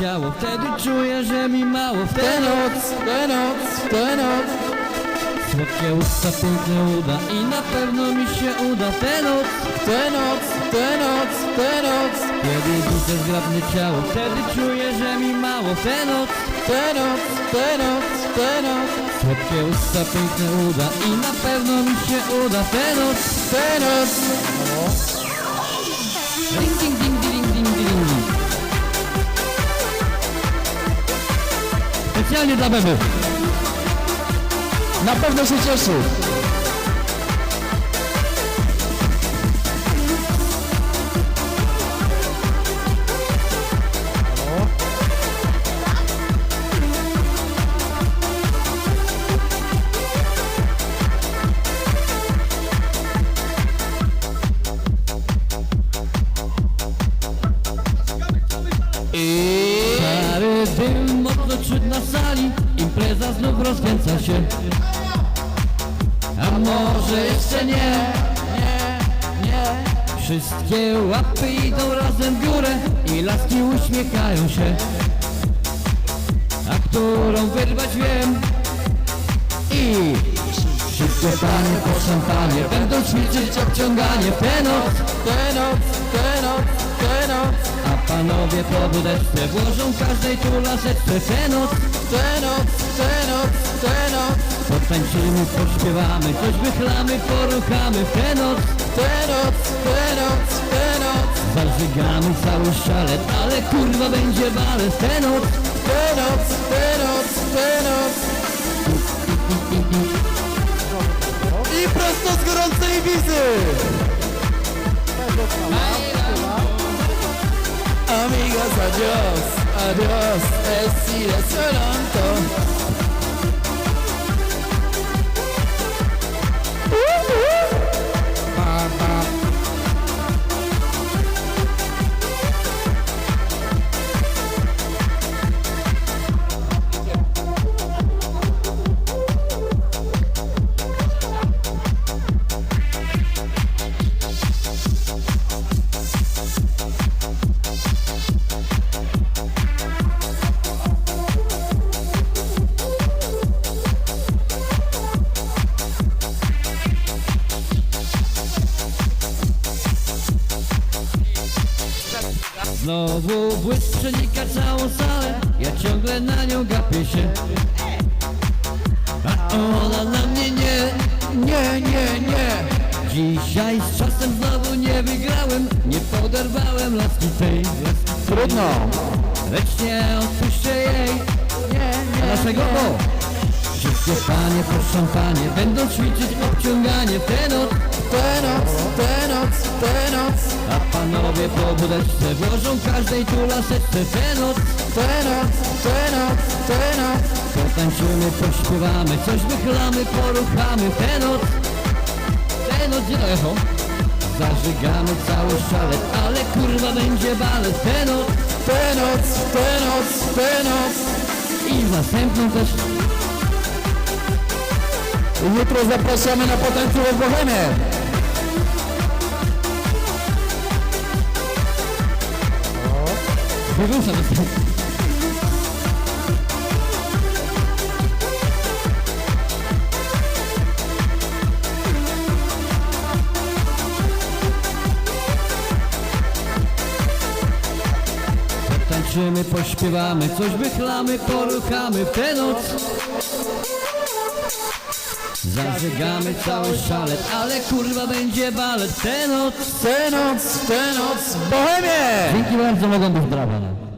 ciało, wtedy czuję, że mi mało. W tę noc, w tę noc, w tę noc. Słodkie usta, piękne uda i na pewno mi się uda. Tę noc, tę noc, tę noc, tę noc. Kiedy widzę zgrabne ciało, wtedy czuję, że mi mało. Tę noc, tę noc, tę noc, tę noc. Słodkie usta, piękne uda i na pewno mi się uda. Tę noc, tę noc. Ding, ding, ding, ding, ding, ding. Specjalnie dla beby. Na pewno się cieszy. Znów rozkręca się. A może jeszcze nie, nie, nie. Wszystkie łapy idą razem w górę I laski uśmiechają się. A którą wyrwać wiem? I Wszystkie panie po szampanie Będą ćwiczyć obciąganie w tę noc, w tę noc, w tę noc, w tę noc A panowie po budeczce włożą każdej tu laseczce. W tę noc, w tę noc, w tę noc, w tę noc Potańczymy, pośpiewamy, coś wychlamy, poruchamy. W tę noc, w tę noc, w tę noc, w tę noc Zażygamy cały szalet, ale kurwa będzie balet w tę noc, w difícil. Amigos, adiós, adiós, es ir pronto. Znowu błysk przenika całą salę. Ja ciągle na nią gapię się. A ona na mnie nie, nie, nie, nie. Dzisiaj z czasem znowu nie wygrałem. Nie poderwałem laski tej. Trudno. Lecz nie odpuszczę jej. Nie, nie, A dlaczego? Bo Wszystkie panie po szampanie Będą ćwiczyć obciąganie. W tę noc tę noc, tę A panowie po budeczce Włożą każdej tu laseczce w tę noc w tę noc, w tę noc, w tę noc Potańczymy, pośpiewamy Coś wychlamy, poruchamy w tę noc w tę noc, gdzie to echo? Zażygamy cały szalet Ale kurwa będzie balet. W tę noc w tę noc, w tę noc, w tę noc I następną też. Jutro zapraszamy na Potańcówę w. Wyrusza to Tańczymy, pośpiewamy, coś wychlamy, poruchamy w tę noc Zażygamy cały szalet, ale kurwa będzie balet tę noc tę noc, tę noc w Bohemię. Dzięki bardzo, mogą być brawa.